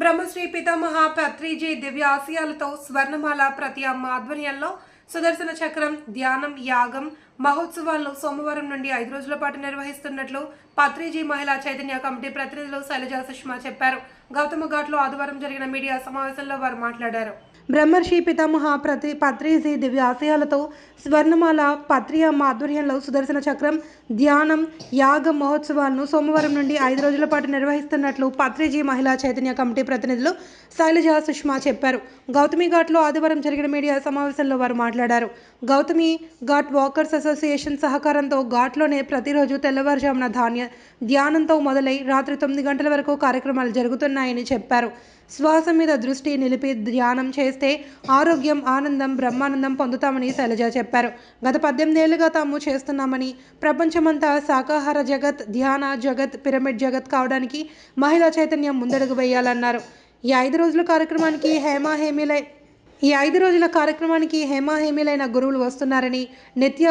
బ్రహ్మశ్రీ పితామహ పత్రిజీ దివ్య ఆశయాలతో స్వర్ణమాల ప్రతి అమ్మ ఆధ్వర్యంలో సుదర్శన చక్రం ధ్యానం యాగం మహోత్సవాలను సోమవారం నుండి ఐదు రోజుల పాటు నిర్వహిస్తున్నట్లు పత్రిజీ మహిళా చైతన్య కమిటీ ప్రతినిధులు శైలజా సుష్మా చెప్పారు. గౌతమ ఘాట్లో ఆదివారం జరిగిన మీడియా సమావేశంలో వారు మాట్లాడారు. బ్రహ్మర్షి పితామహ ప్రతి పత్రిజీ దివ్య ఆశయాలతో స్వర్ణమాల పత్రియ మాధుర్యంలో సుదర్శన చక్రం ధ్యానం యాగ మహోత్సవాలను సోమవారం నుండి ఐదు రోజుల పాటు నిర్వహిస్తున్నట్లు పత్రిజీ మహిళా చైతన్య కమిటీ ప్రతినిధులు శైలజ సుష్మా చెప్పారు. గౌతమి ఘాట్లో ఆదివారం జరిగిన మీడియా సమావేశంలో వారు మాట్లాడారు. గౌతమి ఘాట్ వాకర్స్ అసోసియేషన్ సహకారంతో ఘాట్లోనే ప్రతిరోజు తెల్లవారుజామున ధాన్య ధ్యానంతో మొదలై రాత్రి తొమ్మిది గంటల వరకు కార్యక్రమాలు జరుగుతున్నాయని చెప్పారు. శ్వాస మీద దృష్టి నిలిపి ధ్యానం చేస్తూ ఆరోగ్యం ఆనందం బ్రహ్మానందం పొందుతామని శైలజ చెప్పారు. గత పద్దెనిమిది ఏళ్ళుగా తాము చేస్తున్నామని ప్రపంచమంతా శాకాహార జగత్ ధ్యాన జగత్ పిరమిడ్ జగత్ కావడానికి మహిళా చైతన్యం ముందడుగు వేయాలన్నారు. ఈ ఐదు రోజుల కార్యక్రమానికి హేమా హేమిలై ఈ ఐదు రోజుల కార్యక్రమానికి హేమాహేమిలైన గురువులు వస్తున్నారని నిత్య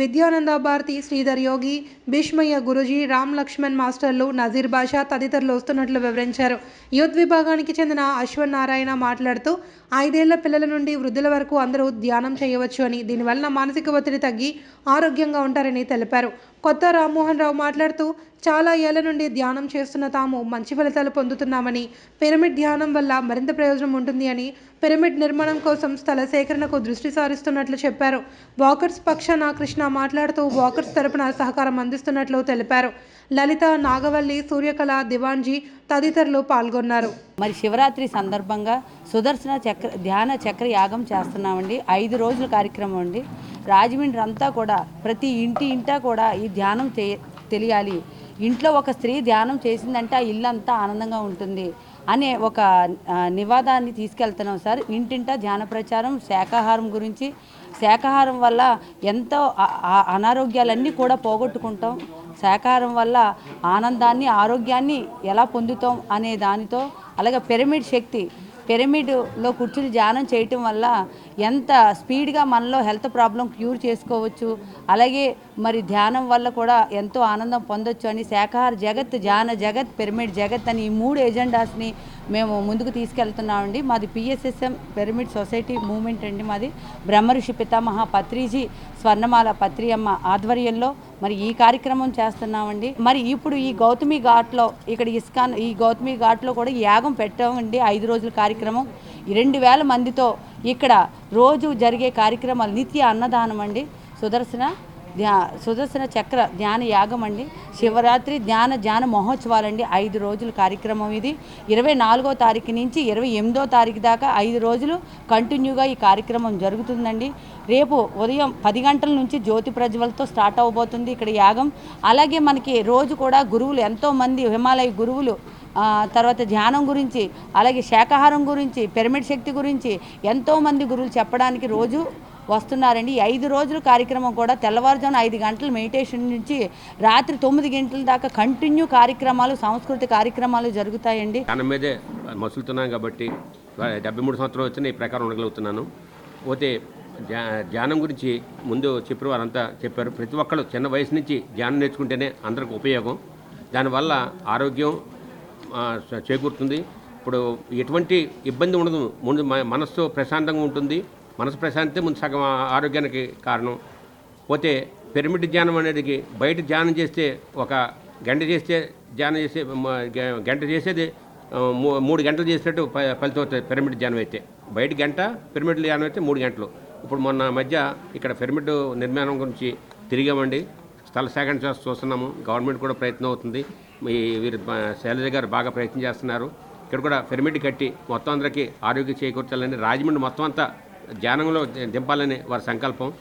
విద్యానంద భారతి శ్రీధర్ యోగి భీష్మయ్య గురుజీ రామ్ లక్ష్మణ్ మాస్టర్లు నజీర్ బాషా తదితరులు వస్తున్నట్లు వివరించారు. యూత్ విభాగానికి చెందిన అశ్వన్ నారాయణ మాట్లాడుతూ ఐదేళ్ళ పిల్లల నుండి వృద్ధుల వరకు అందరూ ధ్యానం చేయవచ్చు అని దీనివలన మానసిక ఒత్తిడి తగ్గి ఆరోగ్యంగా ఉంటారని తెలిపారు. కొత్త రామ్మోహన్ రావు మాట్లాడుతూ చాలా ఏళ్ళ నుండి ధ్యానం చేస్తున్న తాము మంచి ఫలితాలు పొందుతున్నామని పిరమిడ్ ధ్యానం వల్ల మరింత ప్రయోజనం ఉంటుంది అని పిరమిడ్ నిర్మాణం కోసం స్థల సేకరణకు దృష్టి సారిస్తున్నట్లు చెప్పారు. వాకర్స్ పక్షాన కృష్ణ మాట్లాడుతూ వాకర్స్ తరపున సహకారం అందిస్తున్నట్లు తెలిపారు. లలిత నాగవల్లి సూర్యకళ దివాన్జీ తదితరులు పాల్గొన్నారు. మరి శివరాత్రి సందర్భంగా సుదర్శన చక్ర ధ్యాన చక్ర యాగం చేస్తున్నామండి. ఐదు రోజుల కార్యక్రమం అండి. రాజమండ్రి అంతా కూడా ప్రతి ఇంటి ఇంటా కూడా ఈ ధ్యానం చే తెలియాలి. ఇంట్లో ఒక స్త్రీ ధ్యానం చేసిందంటే ఆ ఇల్లు అంతా ఆనందంగా ఉంటుంది అనే ఒక నివాదాన్ని తీసుకెళ్తున్నాం సార్. ఇంటింటా ధ్యాన ప్రచారం శాకాహారం గురించి శాకాహారం వల్ల ఎంతో అనారోగ్యాలన్నీ కూడా పోగొట్టుకుంటాం. శాకాహారం వల్ల ఆనందాన్ని ఆరోగ్యాన్ని ఎలా పొందుతాం అనే దానితో అలాగే పిరమిడ్ శక్తి పిరమిడ్లో కూర్చుని ధ్యానం చేయటం వల్ల ఎంత స్పీడ్గా మనలో హెల్త్ ప్రాబ్లం క్యూర్ చేసుకోవచ్చు అలాగే మరి ధ్యానం వల్ల కూడా ఎంతో ఆనందం పొందొచ్చు అని శాఖాహార జగత్ ధ్యాన జగత్ పిరమిడ్ జగత్ అని ఈ మూడు ఎజెండాస్ని మేము ముందుకు తీసుకెళ్తున్నామండి. మాది పిఎస్ఎస్ఎం పిరమిడ్ సొసైటీ మూమెంట్ అండి మాది. బ్రహ్మఋషి పితామహ పత్రిజీ స్వర్ణమాల పత్రియమ్మ ఆధ్వర్యంలో మరి ఈ కార్యక్రమం చేస్తున్నామండి. మరి ఇప్పుడు ఈ గౌతమి ఘాట్లో ఇక్కడ ఇస్కాన్ ఈ గౌతమి ఘాట్లో కూడా యాగం పెట్టామండి ఐదు రోజుల కార్యక్రమం. ఈ రెండు వేల మందితో ఇక్కడ రోజు జరిగే కార్యక్రమాలు నిత్య అన్నదానం అండి. సుదర్శన ధ్యా సుదర్శన చక్ర ధ్యాన యాగం అండి. శివరాత్రి ధ్యాన ధ్యాన మహోత్సవాలండి. ఐదు రోజుల కార్యక్రమం ఇది. ఇరవై నాలుగో తారీఖు నుంచి ఇరవై ఎనిమిదో తారీఖు దాకా ఐదు రోజులు కంటిన్యూగా ఈ కార్యక్రమం జరుగుతుందండి. రేపు ఉదయం పది గంటల నుంచి జ్యోతి ప్రజ్వలతో స్టార్ట్ అవబోతుంది ఇక్కడ యాగం. అలాగే మనకి రోజు కూడా గురువులు ఎంతోమంది హిమాలయ గురువులు తర్వాత ధ్యానం గురించి అలాగే శాకాహారం గురించి పిరమిడ్ శక్తి గురించి ఎంతోమంది గురువులు చెప్పడానికి రోజు వస్తున్నారండి. ఐదు రోజుల కార్యక్రమం కూడా తెల్లవారుజామున ఐదు గంటల మెడిటేషన్ నుంచి రాత్రి తొమ్మిది గంటల దాకా కంటిన్యూ కార్యక్రమాలు సాంస్కృతిక కార్యక్రమాలు జరుగుతాయండి. ధ్యానం మీదే మసులుతున్నాను కాబట్టి డెబ్బై మూడు సంవత్సరాలు వచ్చిన ఈ ప్రకారం ఉండగలుగుతున్నాను. పోతే ధ్యా ధ్యానం గురించి ముందు చెప్పిన వారంతా చెప్పారు. ప్రతి ఒక్కరు చిన్న వయసు నుంచి ధ్యానం నేర్చుకుంటేనే అందరికి ఉపయోగం. దానివల్ల ఆరోగ్యం చేకూరుతుంది. ఇప్పుడు ఎటువంటి ఇబ్బంది ఉండదు. ముందు మనస్సు ప్రశాంతంగా ఉంటుంది. మనసు ప్రశాంతి ముందు సగం ఆరోగ్యానికి కారణం. పోతే పిరమిడ్ ధ్యానం అనేది బయట ధ్యానం చేస్తే ఒక గంట చేస్తే ధ్యానం చేసే గ- గంట చేసేది మూ- మూడు గంటలు చేసినట్టు ఫలితం అవుతుంది పిరమిడ్ ధ్యానం అయితే. బయట గంట పిరమిడ్ ధ్యానం అయితే మూడు గంటలు. ఇప్పుడు మొన్న మధ్య ఇక్కడ పిరమిడ్ నిర్మాణం గురించి తిరిగామండి. స్థల సేకరణ చేస్తూ చూస్తున్నాము. గవర్నమెంట్ కూడా ప్రయత్నం అవుతుంది. మీ వీరు శైలజ గారు బాగా ప్రయత్నం చేస్తున్నారు. ఇక్కడ కూడా పిరమిడ్ కట్టి మొత్తం అందరికీ ఆరోగ్యం చేకూర్చాలని రాజమండ్రి మొత్తం అంతా ధ్యానంలో దింపాలని వారి సంకల్పం.